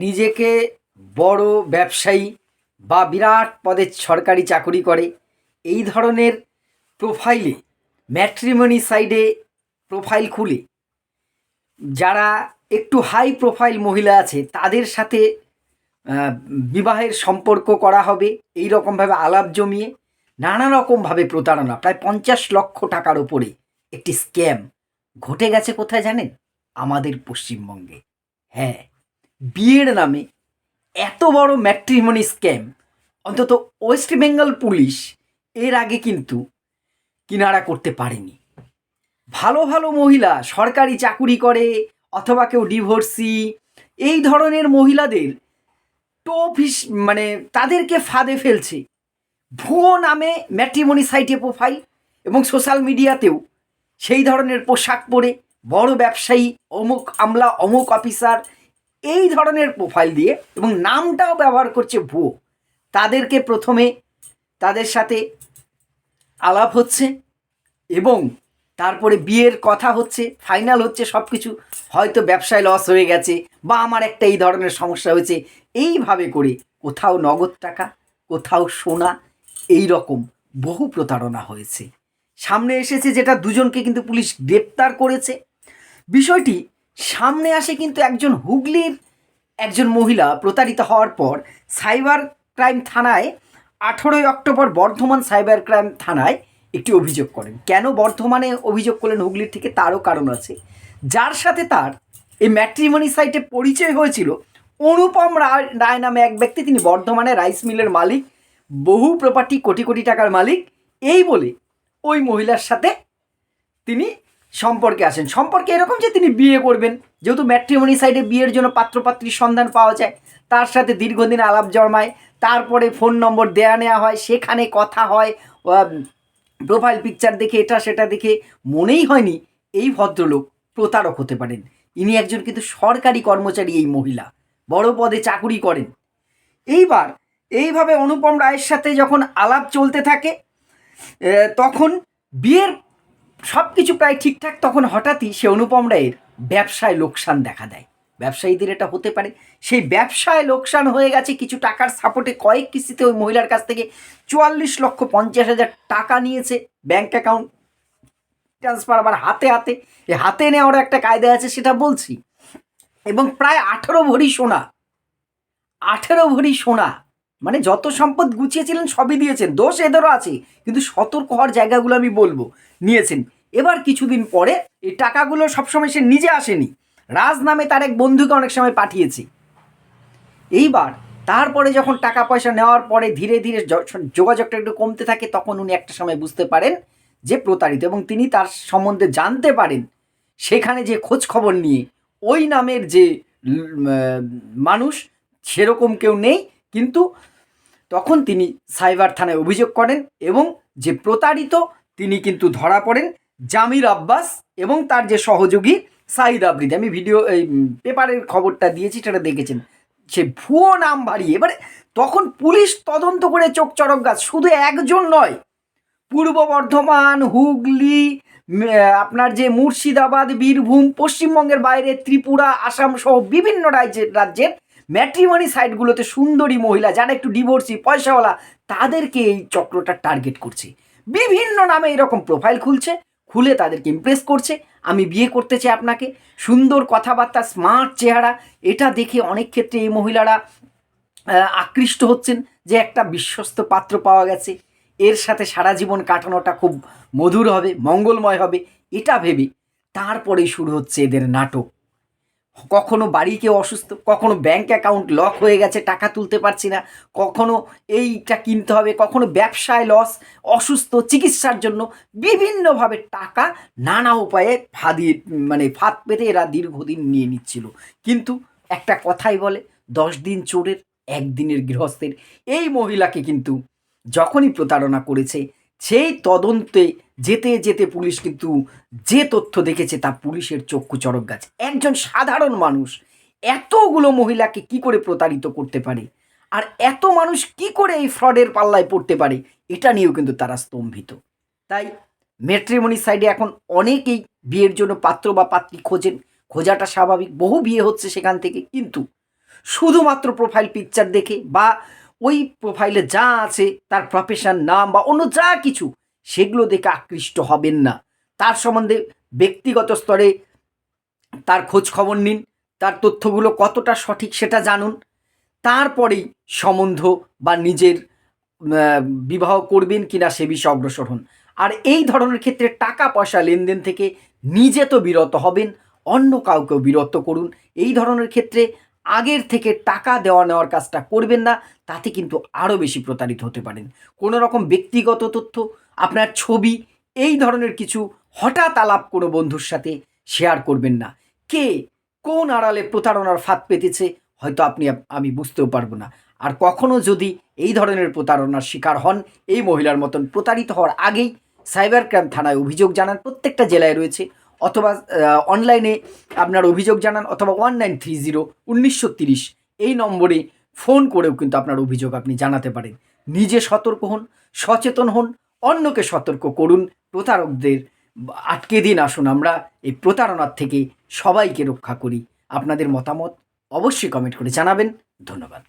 নিজেকে বড় ব্যবসায়ী বা বিরাট পদে সরকারি চাকরি করে, এই ধরনের প্রোফাইলে ম্যাট্রিমনি সাইডে প্রোফাইল খুলে। যারা একটু হাই প্রোফাইল মহিলা আছে, তাদের সাথে বিবাহের সম্পর্ক করা হবে, এই রকমভাবে আলাপ জমিয়ে, নানা রকমভাবে প্রতারণা, প্রায় পঞ্চাশ লক্ষ টাকার ওপরে একটি স্ক্যাম ঘটে গেছে কোথায় জানেন? আমাদের পশ্চিমবঙ্গে। হ্যাঁ। বিয়ের নামে এত বড় ম্যাট্রিমনি স্ক্যাম। অন্তত ওয়েস্ট বেঙ্গল পুলিশ এর আগে কিন্তু কিনারা করতে পারেনি। ভালো ভালো মহিলা সরকারি চাকুরি করে অথবা কেউ ডিভোর্সি, এই ধরনের মহিলাদের টোপ হিস- মানে তাদেরকে ফাঁদে ফেলছে। ভুয়ো নামে ম্যাট্রিমনি সাইটে প্রোফাইল এবং সোশ্যাল মিডিয়াতেও সেই ধরনের পোশাক পরে বড় ব্যবসায়ী অমুক আমলা অমুক অফিসার এই ধরনের প্রোফাইল দিয়ে এবং নামটাও ব্যবহার করছে ভুয়ো। তাদেরকে প্রথমে তাদের সাথে আলাপ হচ্ছে এবং তারপরে বিয়ের কথা হচ্ছে ফাইনাল হচ্ছে সব কিছু হয়তো ব্যবসায় লস হয়ে গেছে বা আমার একটা এই ধরনের সমস্যা হয়েছে। এইভাবে করে কোথাও নগদ টাকা, কোথাও সোনা এই রকম বহু প্রতারণা হয়েছে। সামনে এসেছে যেটা দুজনকে কিন্তু পুলিশ গ্রেপ্তার করেছে। বিষয়টি সামনে আসে কিন্তু একজন হুগলির একজন মহিলা প্রতারিত হওয়ার পর সাইবার ক্রাইম থানায় আঠেরোই অক্টোবর বর্ধমান সাইবার ক্রাইম থানায় একটি অভিযোগ করেন। কেন বর্ধমানে অভিযোগ করলেন হুগলির থেকে তারও কারণ আছে। যার সাথে তার এই ম্যাট্রিমনি সাইটে পরিচয় হয়েছিল অনুপম রায় রায় নামে এক ব্যক্তি। তিনি বর্ধমানে রাইস মিলের মালিক, বহু প্রপার্টি কোটি কোটি টাকার মালিক। এই বলে ওই মহিলার সাথে তিনি সম্পর্কে আসেন সম্পর্কে এরকম যে তিনি বিয়ে করবেন, যেহেতু ম্যাট্রিমনি সাইডে বিয়ের জন্য পাত্রপাত্রীর সন্ধান পাওয়া যায়, তার সাথে দীর্ঘদিন আলাপ জন্মায়, তারপরে ফোন নম্বর দেয়া নেওয়া হয়, সেখানে কথা হয় প্রোফাইল পিকচার দেখে, এটা সেটা দেখে, মনেই হয়নি এই ভদ্রলোক প্রতারক হতে পারেন। ইনি একজন কিন্তু সরকারি কর্মচারী এই মহিলা, বড় পদে চাকুরি করেন। এইবার এইভাবে অনুপম রায়ের সাথে যখন আলাপ চলতে থাকে তখন বিয়ের সব কিছু প্রায় ঠিকঠাক, তখন হঠাৎই সে অনুপম রায়ের ব্যবসায় লোকসান দেখা দেয়। ব্যবসায়ীদের এটা হতে পারে। সেই ব্যবসায় লোকসান হয়ে গেছে, কিছু টাকার সাপোর্টে কয়েক কিস্তিতে ওই মহিলার কাছ থেকে চুয়াল্লিশ লক্ষ পঞ্চাশ হাজার টাকা নিয়েছে ব্যাংক অ্যাকাউন্ট ট্রান্সফার আবার হাতে হাতে। এই হাতে নেওয়ার একটা কায়দা আছে, সেটা বলছি। এবং প্রায় আঠেরো ভরি সোনা, আঠেরো ভরি সোনা মানে যত সম্পদ গুছিয়েছিলেন সবই দিয়েছেন, দোষ এদেরও আছে, কিন্তু সতর্ক হওয়ার জায়গাগুলো আমি বলব, নিয়েছেন। এবার কিছুদিন পরে এই টাকাগুলো সবসময় সে নিজে আসেনি। রাজ নামে তার এক বন্ধুকে অনেক সময় পাঠিয়েছে। এইবার তারপরে যখন টাকা পয়সা নেওয়ার পরে ধীরে ধীরে যোগাযোগটা একটু কমতে থাকে, তখন উনি একটা সময় বুঝতে পারেন যে প্রতারিত এবং তিনি তার সম্বন্ধে জানতে পারেন। সেখানে যে খোঁজ খবর নিয়ে ওই নামের যে মানুষ সেরকম কেউ নেই, কিন্তু তখন তিনি সাইবার থানায় অভিযোগ করেন এবং যে প্রতারিত তিনি কিন্তু ধরা পড়েন জামির আব্বাস এবং তার যে সহযোগী সাইদ আবৃদি আমি ভিডিও, এই পেপারের খবরটা দিয়েছি, সেটা দেখেছেন। সে ভুয়ো নাম বাড়িয়ে, এবারে তখন পুলিশ তদন্ত করে চোখ চড়ক গাছ শুধু একজন নয়, পূর্ব বর্ধমান, হুগলি আপনার যে মুর্শিদাবাদ, বীরভূম, পশ্চিমবঙ্গের বাইরে, ত্রিপুরা, আসাম সহ বিভিন্ন রাজ্যের রাজ্যের ম্যাট্রিমনি সাইটগুলোতে সুন্দরী মহিলা, যারা একটু ডিভোর্সি পয়সাওয়ালা, তাদেরকে এই চক্রটা টার্গেট করছে। বিভিন্ন নামে এরকম প্রোফাইল খুলছে, খুলে তাদেরকে ইমপ্রেস করছে। আমি বিয়ে করতে চাই আপনাকে। সুন্দর কথাবার্তা স্মার্ট চেহারা, এটা দেখে অনেক ক্ষেত্রে এই মহিলারা আকৃষ্ট হচ্ছেন যে একটা বিশ্বস্ত পাত্র পাওয়া গেছে। এর সাথে সারা জীবন কাটানোটা খুব মধুর হবে, মঙ্গলময় হবে, এটা ভেবে। তারপরেই শুরু হচ্ছে এদের নাটক। কখনো বাড়ি কেউ অসুস্থ, কখনো ব্যাংক অ্যাকাউন্ট লক হয়ে গেছে, টাকা তুলতে পারছি না, কখনো এইটা কিনতে হবে, কখনো ব্যবসায় লস অসুস্থ, চিকিৎসার জন্য বিভিন্নভাবে টাকা নানা উপায়ে ফাঁদিয়ে মানে ফাঁদ পেতে এরা দীর্ঘদিন নিয়ে নিচ্ছিল। কিন্তু একটা কথাই বলে, দশ দিন চোরের, একদিনের গৃহস্থের। এই মহিলাকে কিন্তু যখনই প্রতারণা করেছে সেই তদন্তে যেতে যেতে পুলিশ কিন্তু যে তথ্য দেখেছে তা পুলিশের চক্ষু চরক গাছ। একজন সাধারণ মানুষ এতগুলো মহিলাকে কি করে প্রতারিত করতে পারে? আর এত মানুষ কি করে এই ফ্রডের পাল্লায় পড়তে পারে? এটা নিয়েও কিন্তু তারা স্তম্ভিত। তাই ম্যাট্রিমনি সাইডে এখন অনেকেই বিয়ের জন্য পাত্র বা পাত্রী খোঁজেন। খোঁজাটা স্বাভাবিক। বহু বিয়ে হচ্ছে সেখান থেকে। কিন্তু শুধুমাত্র প্রোফাইল পিকচার দেখে বা ওই প্রোফাইলে যা আছে, তার প্রফেশন নাম বা অন্য যা কিছু, সেগুলো দেখে আকৃষ্ট হবেন না। তার সম্বন্ধে ব্যক্তিগত স্তরে তার খোঁজ খবর নিন, তার তথ্যগুলো কতটা সঠিক সেটা জানুন। তারপরেই সম্বন্ধ বা নিজের বিবাহ করবেন কিনা সে বিষয়ে অগ্রসর হন। আর এই ধরনের ক্ষেত্রে টাকা পয়সা লেনদেন থেকে নিজে তো বিরত হবেন, অন্য কাউকেও বিরত করুন। এই ধরনের ক্ষেত্রে আগের থেকে টাকা দেওয়া নেওয়ার কাজটা করবেন না, তাতে কিন্তু আরও বেশি প্রতারিত হতে পারেন। কোনো রকম ব্যক্তিগত তথ্য, আপনার ছবি, এই ধরনের কিছু হঠাৎ আলাপ কোনো বন্ধুর সাথে শেয়ার করবেন না। কে কোন আড়ালে প্রতারণার ফাঁদ পেতেছে, হয়তো আপনি আমি বুঝতেও পারব না। আর কখনো যদি এই ধরনের প্রতারণার শিকার হন, এই মহিলার মতন প্রতারিত হওয়ার আগেই সাইবার ক্রাইম থানায় অভিযোগ জানান। প্রত্যেকটা জেলায় রয়েছে। অথবা অনলাইনে আপনার অভিযোগ জানান অথবা ওয়ান নাইন থ্রি জিরো উনিশশো তিরিশ এই নম্বরে ফোন করেও কিন্তু আপনার অভিযোগ আপনি জানাতে পারেন। নিজে সতর্ক হন, সচেতন হন, অন্যকে সতর্ক করুন, প্রতারকদের আটকে দিন, আসুন আমরা এই প্রতারণার থেকে সবাইকে রক্ষা করি। আপনাদের মতামত অবশ্যই কমেন্ট করে জানাবেন। ধন্যবাদ।